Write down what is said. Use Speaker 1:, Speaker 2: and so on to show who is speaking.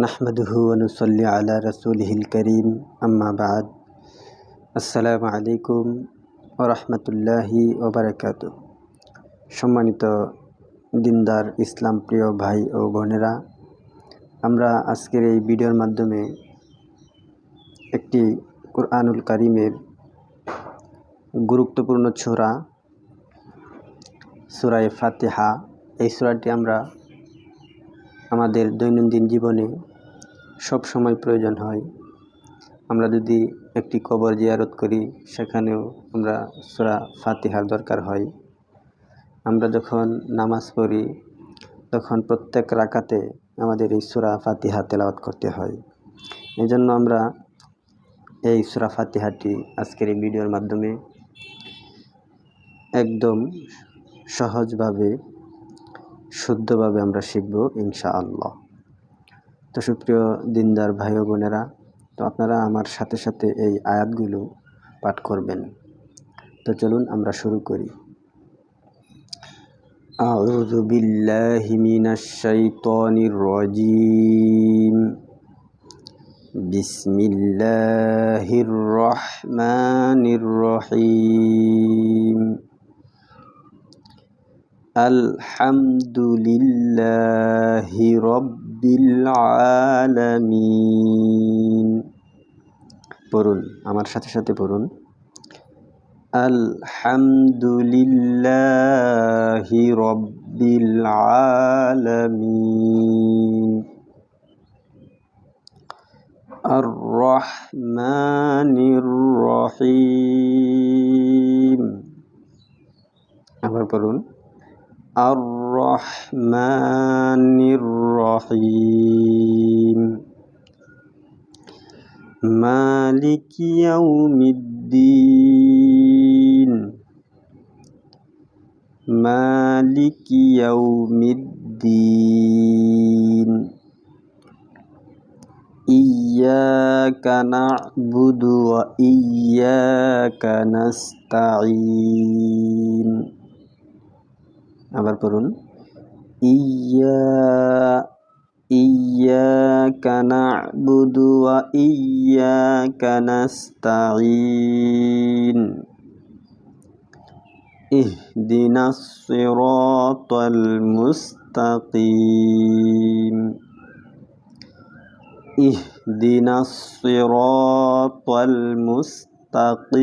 Speaker 1: নাহমাদুহু অনুসল্লি আলা রসুলহিল করিম আম্মাবাদ আসসালামু আলাইকুম রহমতুল্লাহি ওবরাকাত সম্মানিত দিনদার ইসলাম প্রিয় ভাই ও বোনেরা, আমরা আজকের এই ভিডিওর মাধ্যমে একটি কোরআনুল করিমের গুরুত্বপূর্ণ ছোরা সুরায় ফাতেহা, এই সুরাটি আমরা আমাদের দৈনন্দিন জীবনে সব সময় প্রয়োজন হয়। আমরা যদি একটি কবর জিয়ারত করি, সেখানেও আমরা সুরা ফাতিহার দরকার হয়। আমরা যখন নামাজ পড়ি, তখন প্রত্যেক রাকাতে আমাদের এই সুরা ফাতিহা তেলাওয়াত করতে হয়। এই জন্য আমরা এই সুরা ফাতিহাটি আজকের এই ভিডিওর মাধ্যমে একদম সহজভাবে শুদ্ধভাবে আমরা শিখব ইনশা আল্লাহ তো সুপ্রিয় দিনদার ভাই ও বোনেরা তো আপনারা আমার সাথে সাথে এই আয়াতগুলো পাঠ করবেন তো চলুন আমরা শুরু করি أعوذ بالله من الشيطان الرجيم بسم الله الرحمن الرحيم আলহামদুলিল্লাহি রব্বিল আলামিন পড়ুন, আমার সাথে সাথে পড়ুন। আলহামদুলিল্লাহি রব্বিল আলামিন আর রহমানির রহিম। আবার পড়ুন। Ar-Rahmanir-Rahim. Maliki Yawmiddin Maliki Yawmiddin Iyaka na'budu wa iyaka nasta'in. আবার পড়ুন ইয়া ইয়াকা না'বুদু ওয়া ইয়াকা নাস্তাঈন ইহদিনাস সিরাতাল মুস্তাকিম ইহদিনাস সিরাতাল মুস্তাকিম